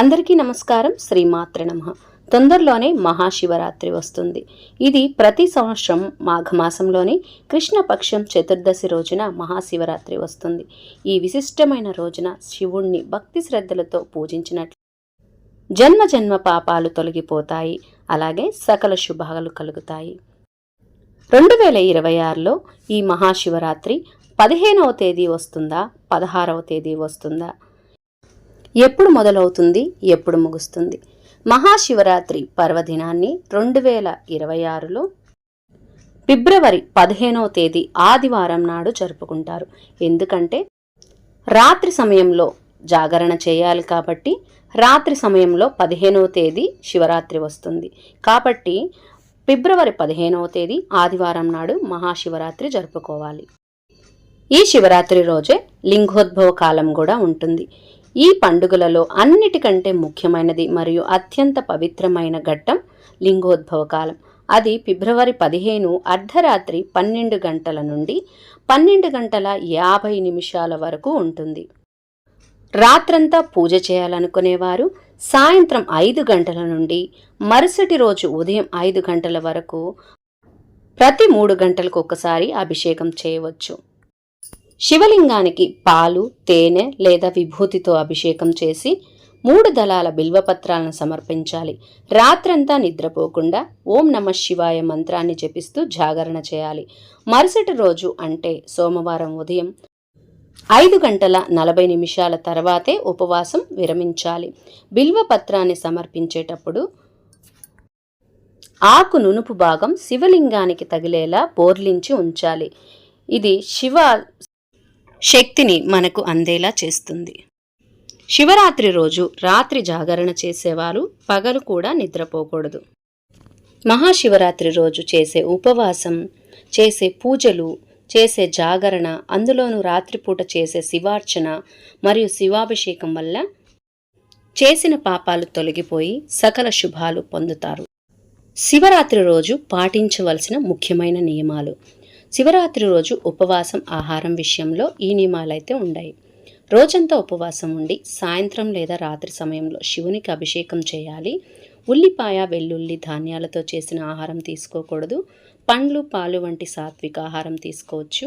అందరికీ నమస్కారం. శ్రీమాత్ర నమ. తొందరలోనే మహాశివరాత్రి వస్తుంది. ఇది ప్రతి సంవత్సరం మాఘమాసంలోని కృష్ణపక్షం చతుర్దశి రోజున మహాశివరాత్రి వస్తుంది. ఈ విశిష్టమైన రోజున శివుణ్ణి భక్తి శ్రద్ధలతో పూజించినట్లు జన్మ జన్మ పాపాలు తొలగిపోతాయి. అలాగే సకల శుభాలు కలుగుతాయి. రెండు వేల ఇరవై ఆరులో ఈ మహాశివరాత్రి పదిహేనవ తేదీ వస్తుందా? పదహారవ తేదీ వస్తుందా? ఎప్పుడు మొదలవుతుంది? ఎప్పుడు ముగుస్తుంది? మహాశివరాత్రి పర్వదినాన్ని రెండు వేల ఇరవై ఆరులో ఫిబ్రవరి పదిహేనవ తేదీ ఆదివారం నాడు జరుపుకుంటారు. ఎందుకంటే రాత్రి సమయంలో జాగరణ చేయాలి కాబట్టి రాత్రి సమయంలో పదిహేనవ తేదీ శివరాత్రి వస్తుంది. కాబట్టి ఫిబ్రవరి పదిహేనవ తేదీ ఆదివారం నాడు మహాశివరాత్రి జరుపుకోవాలి. ఈ శివరాత్రి రోజే లింగోద్భవ కాలం కూడా ఉంటుంది. ఈ పండుగలలో అన్నిటికంటే ముఖ్యమైనది మరియు అత్యంత పవిత్రమైన ఘట్టం లింగోద్భవ కాలం. అది ఫిబ్రవరి పదిహేను అర్ధరాత్రి పన్నెండు గంటల నుండి పన్నెండు గంటల యాభై నిమిషాల వరకు ఉంటుంది. రాత్రంతా పూజ చేయాలనుకునేవారు సాయంత్రం ఐదు గంటల నుండి మరుసటి రోజు ఉదయం ఐదు గంటల వరకు ప్రతి మూడు గంటలకు ఒకసారి అభిషేకం చేయవచ్చు. శివలింగానికి పాలు తేనె లేదా విభూతితో అభిషేకం చేసి మూడు దళాల బిల్వపత్రాలను సమర్పించాలి. రాత్రంతా నిద్రపోకుండా ఓం నమ శివాయ మంత్రాన్ని జపిస్తూ జాగరణ చేయాలి. మరుసటి రోజు అంటే సోమవారం ఉదయం ఐదు గంటల నలభై నిమిషాల తర్వాతే ఉపవాసం విరమించాలి. బిల్వపత్రాన్ని సమర్పించేటప్పుడు ఆకు నునుపు భాగం శివలింగానికి తగిలేలా బోర్లించి ఉంచాలి. ఇది శివ శక్తిని మనకు అందేలా చేస్తుంది. శివరాత్రి రోజు రాత్రి జాగరణ చేసేవారు పగలు కూడా నిద్రపోకూడదు. మహాశివరాత్రి రోజు చేసే ఉపవాసం చేసే పూజలు చేసే జాగరణ అందులోనూ రాత్రిపూట చేసే శివార్చన మరియు శివాభిషేకం వల్ల చేసిన పాపాలు తొలగిపోయి సకల శుభాలు పొందుతారు. శివరాత్రి రోజు పాటించవలసిన ముఖ్యమైన నియమాలు. శివరాత్రి రోజు ఉపవాసం ఆహారం విషయంలో ఈ నియమాలైతే ఉన్నాయి రోజంతా ఉపవాసం ఉండి సాయంత్రం లేదా రాత్రి సమయంలో శివునికి అభిషేకం చేయాలి. ఉల్లిపాయ వెల్లుల్లి ధాన్యాలతో చేసిన ఆహారం తీసుకోకూడదు. పండ్లు పాలు వంటి సాత్విక ఆహారం తీసుకోవచ్చు.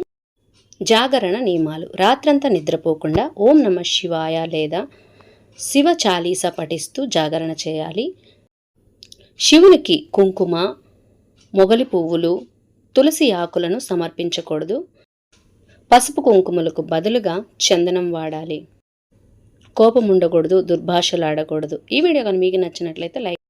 జాగరణ నియమాలు. రాత్రంతా నిద్రపోకుండా ఓం నమ శివాయ లేదా శివ చాలీస పఠిస్తూ జాగరణ చేయాలి. శివునికి కుంకుమ మొగలి పువ్వులు తులసి ఆకులను సమర్పించకూడదు. పసుపు కుంకుమలకు బదులుగా చందనం వాడాలి. కోపం ఉండకూడదు దుర్భాషలాడకూడదు. ఈ వీడియో కానీ మీకు నచ్చినట్లయితే లైక్